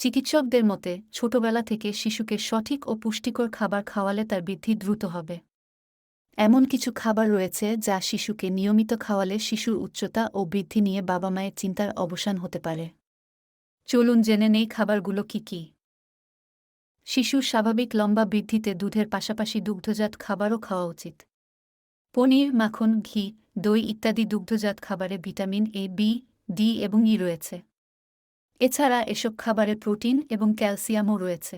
চিকিৎসকদের মতে, ছোটবেলা থেকে শিশুকে সঠিক ও পুষ্টিকর খাবার খাওয়ালে তার বৃদ্ধি দ্রুত হবে। এমন কিছু খাবার রয়েছে যা শিশুকে নিয়মিত খাওয়ালে শিশুর উচ্চতা ও বৃদ্ধি নিয়ে বাবা মায়ের চিন্তার অবসান হতে পারে। চলুন জেনে নেই খাবারগুলো কি কি। শিশুর স্বাভাবিক লম্বা বৃদ্ধিতে দুধের পাশাপাশি দুগ্ধজাত খাবারও খাওয়া উচিত। পনির, মাখন, ঘি, দই ইত্যাদি দুগ্ধজাত খাবারে ভিটামিন এ, বি, ডি এবং ই রয়েছে। এছাড়া এসব খাবারে প্রোটিন এবং ক্যালসিয়ামও রয়েছে।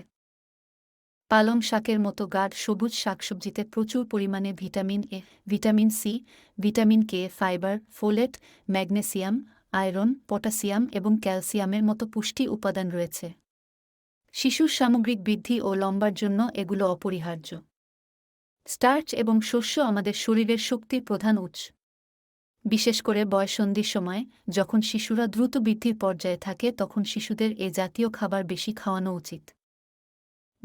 পালং শাকের মতো গাঢ় সবুজ শাকসবজিতে প্রচুর পরিমাণে vitamin A, vitamin C, vitamin K, fibre, folate, magnesium, iron potassium এবং ক্যালসিয়ামের মতো পুষ্টি উপাদান রয়েছে। শিশুর সামগ্রিক বৃদ্ধি ও লম্বার জন্য এগুলো অপরিহার্য। স্টার্চ এবং শস্য আমাদের শরীরের শক্তির প্রধান উৎস। বিশেষ করে বয়সন্ধির সময়, যখন শিশুরা দ্রুত বৃদ্ধির পর্যায়ে থাকে, তখন শিশুদের এ জাতীয় খাবার বেশি খাওয়ানো উচিত।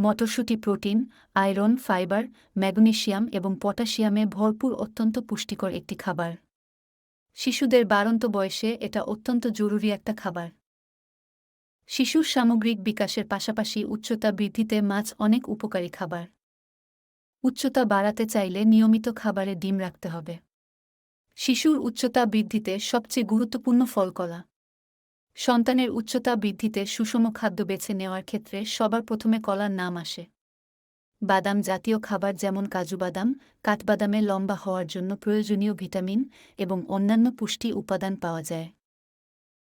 মটরশুঁটি প্রোটিন, আয়রন, ফাইবার, ম্যাগনেশিয়াম এবং পটাশিয়ামে ভরপুর অত্যন্ত পুষ্টিকর একটি খাবার। শিশুদের বাড়ন্ত বয়সে এটা অত্যন্ত জরুরি একটা খাবার। শিশুর সামগ্রিক বিকাশের পাশাপাশি উচ্চতা বৃদ্ধিতে মাছ অনেক উপকারী খাবার। উচ্চতা বাড়াতে চাইলে নিয়মিত খাবারে ডিম রাখতে হবে। শিশুর উচ্চতা বৃদ্ধিতে সবচেয়ে গুরুত্বপূর্ণ ফলকলা সন্তানের উচ্চতা বৃদ্ধিতে সুষম খাদ্য বেছে নেওয়ার ক্ষেত্রে সবার প্রথমে কলার নাম আসে। বাদাম জাতীয় খাবার যেমন কাজু বাদাম, কাঠবাদামে লম্বা হওয়ার জন্য প্রয়োজনীয় ভিটামিন এবং অন্যান্য পুষ্টি উপাদান পাওয়া যায়।